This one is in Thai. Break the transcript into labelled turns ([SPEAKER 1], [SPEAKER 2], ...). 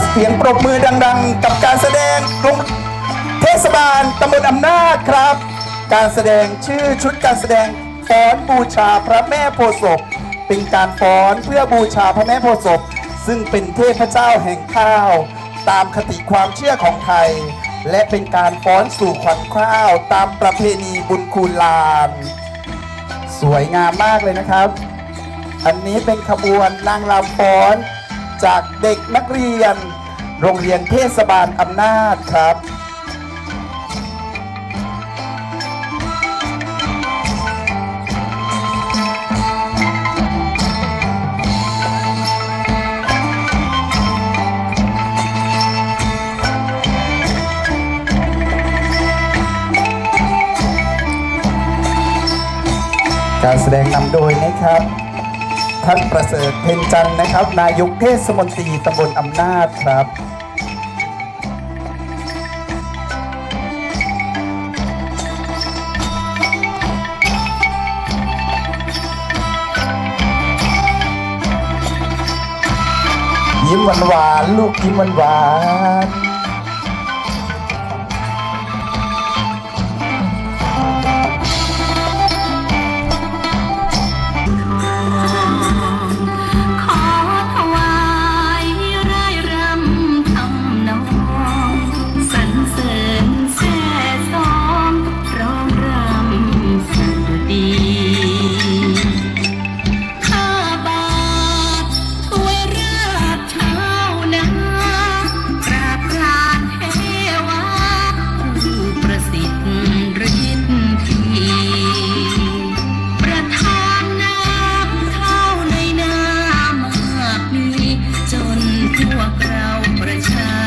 [SPEAKER 1] เสียงปรบมือดังๆ กับการแสดงกรุงเทศบาลตำบลอำนาจครับ การแสดงชื่อชุดการแสดงฟ้อนบูชาพระแม่โพธิ์ศพเป็นการฟ้อนเพื่อบูชาพระแม่โพธิ์ศพซึ่งเป็นเทพเจ้าแห่งข้าว ตามคติความเชื่อของไทย และเป็นการฟ้อนสู่ขวัญข้าว ตามประเพณีบุญคูณลาน สวยงามมากเลยนะครับ อันนี้เป็นขบวนนางรำฟ้อน จากเด็กนักเรียน โรงเรียนเทศบาลอำนาจครับการแสดงนำโดยนะครับ ท่านประเสริฐเพ็ญจันทร์นะครับ นายกเทศมนตรีตำบลอำนาจครับยิ้มหวานหวานลูกยิ้มหวานหวาน
[SPEAKER 2] พวกเราประชา